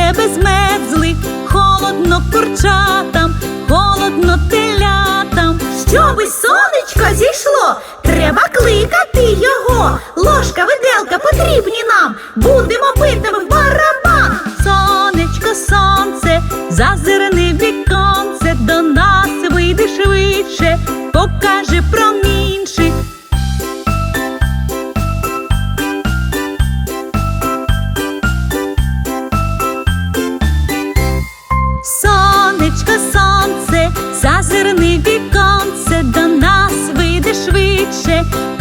тебе змерзли, холодно курчатам, холодно телятам. Щоби сонечко зійшло, треба кликати його. Ложка, виделка потрібні нам. Будемо битими в барабан. Сонечко, сонце, зазирни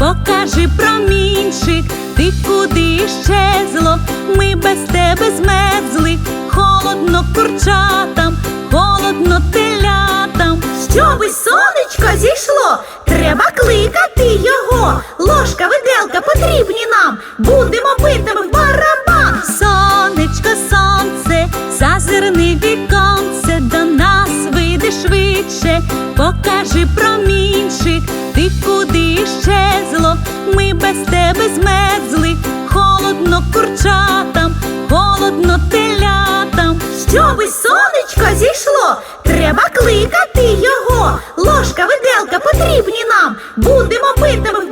покажи промінчик, ти куди щезло, ми без тебе змерзли, холодно курчатам, холодно телятам. Щоби сонечко зійшло, треба кликати його. Ложка, виделка потрібні нам. Будемо бити курчатам, холодно телятам. Щоби сонечко зійшло, треба кликати його. Ложка, виделка потрібні нам. Будемо битими.